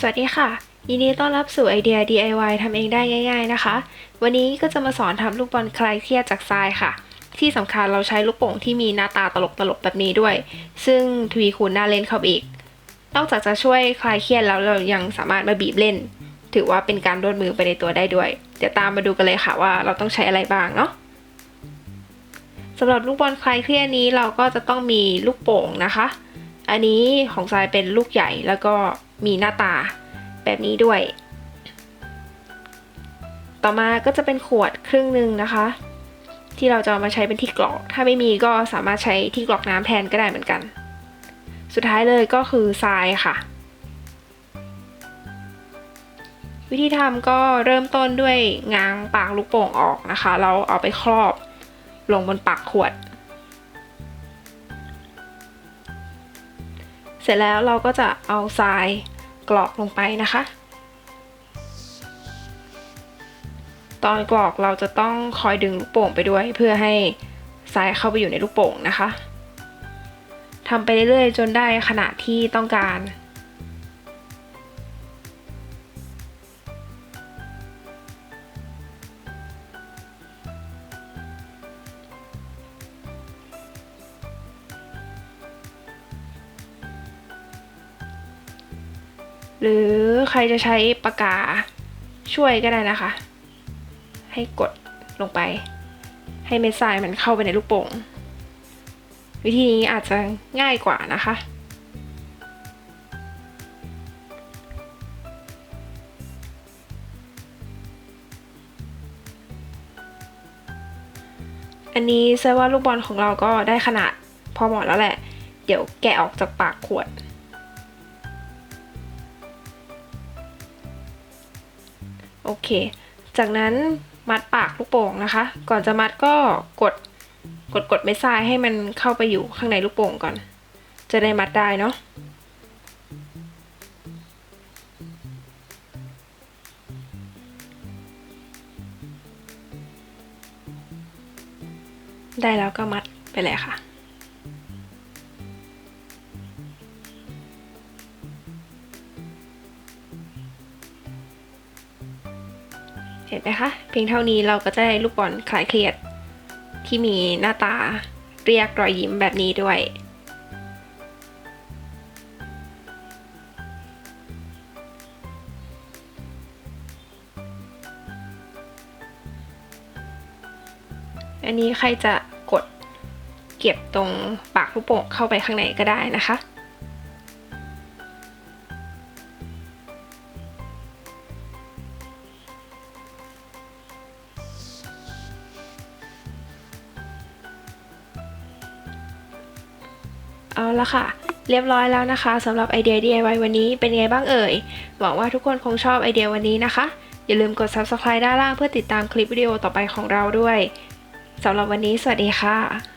สวัสดีค่ะ ยินดีต้อนรับสู่ไอเดีย DIY ทำเองได้ง่าย ๆนะคะ วันนี้ก็จะมาสอนทำลูกบอลคลายเครียดจากทรายค่ะ ที่สำคัญเราใช้ลูกโป่งที่มีหน้าตาตลกๆแบบนี้ด้วย ซึ่งทวีคูณน่าเล่นเข้าไปอีก นอกจากจะช่วยคลายเครียดแล้วเรายังสามารถมาบีบเล่น ถือว่าเป็นการรวมมือไปในตัวได้ด้วย เดี๋ยวตามมาดูกันเลยค่ะว่าเราต้องใช้อะไรบ้างเนาะสำหรับลูกบอลคลายเครียดนี้เราก็จะต้องมีลูกโป่งนะคะ อันนี้ของทรายเป็นลูกใหญ่แล้วก็ มีหน้าตาแบบนี้ด้วย ต่อมาก็จะเป็นขวดครึ่งหนึ่งนะคะ ที่เราจะามาใช้เป็นที่กรอก ถ้าไม่มีก็สามารถใช้ที่กรอกน้ำแทนก็ได้เหมือนกัน สุดท้ายเลยก็คือทรายค่ะ วิธีทำก็เริ่มต้นด้วยง้างปากลูกโป่งออกนะคะแล้วเอาไปครอบลงบนปากขวด เสร็จแล้วเราก็จะเอาทรายกรอกลงไปนะคะ ตอนกรอกเราจะต้องคอยดึงลูกโป่งไปด้วย เพื่อให้ทรายเข้าไปอยู่ในลูกโป่งนะคะทำไปเรื่อยๆ จนได้ขนาดที่ต้องการ หรือใครจะใช้ปากกาช่วยก็ได้นะคะ ให้กดลงไป ให้เม็ดทรายมันเข้าไปในลูกโป่ง วิธีนี้อาจจะง่ายกว่านะคะอันนี้แสดว่าลูกบอลของเราก็ได้ขนาดพอเหมาะแล้วแหละ เดี๋ยวแกะออกจากปากขวด โอเค จากนั้นมัดปากลูกโป่งนะคะ ก่อนจะมัดก็กดกดกดเม็ดทรายให้มันเข้าไปอยู่ข้างในลูกโป่งก่อน จะได้มัดได้เนาะได้แล้วก็มัดไปเลยค่ะ เห็นไหมคะ เพียงเท่านี้เราก็จะได้ลูกบอลคลายเครียด ที่มีหน้าตาเรียกรอยยิ้มแบบนี้ด้วย อันนี้ใครจะกดเก็บตรงปากลูกโป่งเข้าไปข้างในก็ได้นะคะ เอาละค่ะ เรียบร้อยแล้วนะคะสำหรับไอเดีย DIY วันนี้เป็นไงบ้างเอ่ย หวังว่าทุกคนคงชอบไอเดียวันนี้นะคะ อย่าลืมกด subscribe ด้านล่างเพื่อติดตามคลิปวิดีโอต่อไปของเราด้วยสำหรับวันนี้สวัสดีค่ะ